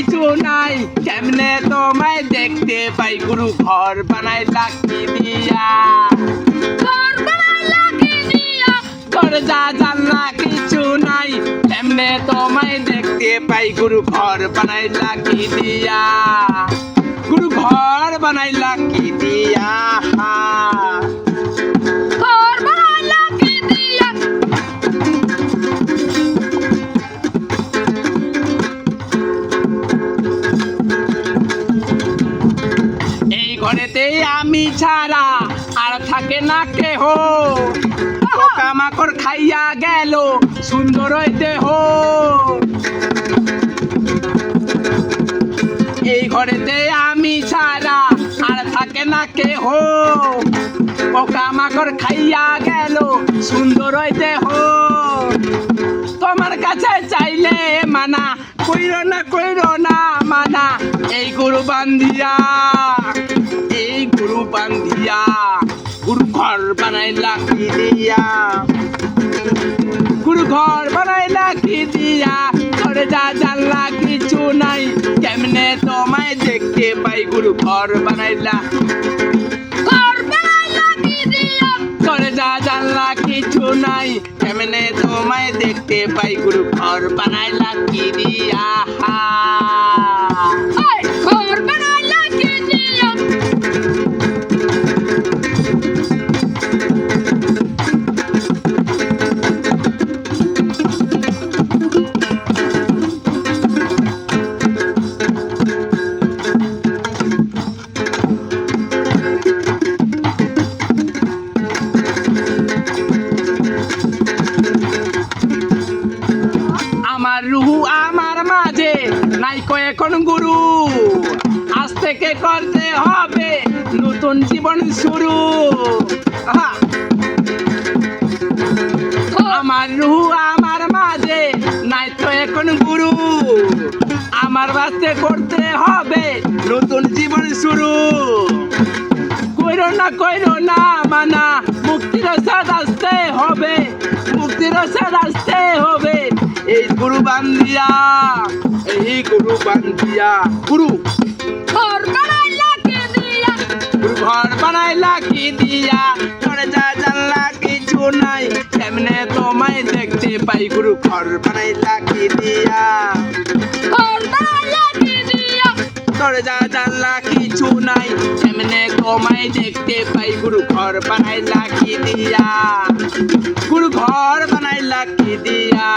কিছু নাই। কেমনে তোমায় দেখতে পাই? গুরু ঘর বানাইলা কি দিয়া। দরজা জানলা কিছু নাই। কেমনে তোমায় দেখতে পাই? গুরু ঘর বানাইলা কি দিয়া। গুরু ঘর বানাইলা কি দিয়া। এই আমি ছাড়া আর থাকে না কেহ। পোকামাকড় খাইয়া গেল সুন্দর দেহ। এই ঘরেতে আমি ছাড়া আর থাকে না কেহ। পোকামাকড় খাইয়া গেল সুন্দর দেহ। তোমার কাছে চাইলে মানা, কইর না কইর না মানা, এই গরু বান্ধিয়া। গরু বান্ধিয়া গুরু ঘর বানাইলা কি দিয়া? গুরু ঘর বানাইলা কি দিয়া? ঘরে যা জানলা কিছু নাই কেমনে তোমায় দেখতে পাই? গুরু ঘর বানাইলা। ঘর বানাইলা কি দিয়া? ঘরে যা জানলা কিছু নাই কেমনে তোমায় দেখতে পাই? গুরু ঘর বানাইলা কি দিয়া? আমার রুহু আমার মাঝে। নাই এখন গুরু। আজ থেকে করতে হবে নতুন জীবন শুরু! আমার রুহু আমার মাঝে নাই তো এখন গুরু। আমার বাস্তে করতে হবে নতুন জীবন শুরু। কইরো না কইরো না, মানা, মুক্তির সাথ আসতে বান্ধিয়া এই গরু বান্ধিয়া গুরু। ঘর বানাইলা কি দিয়া। গুরু ঘর বানাইলা কি দিয়া। দরজা জানলা কিছু নাই তেমনে তোমায় দেখতে পাই। গুরু ঘর বানাইলা কি দিয়া। ঘর বানাইলা কি দিয়া। দরজা জানলা কিছু নাই তেমনে তোমায় দেখতে পাই। গুরু ঘর বানাইলা কি দিয়া। গুরু ঘর বানাইলা কি দিয়া।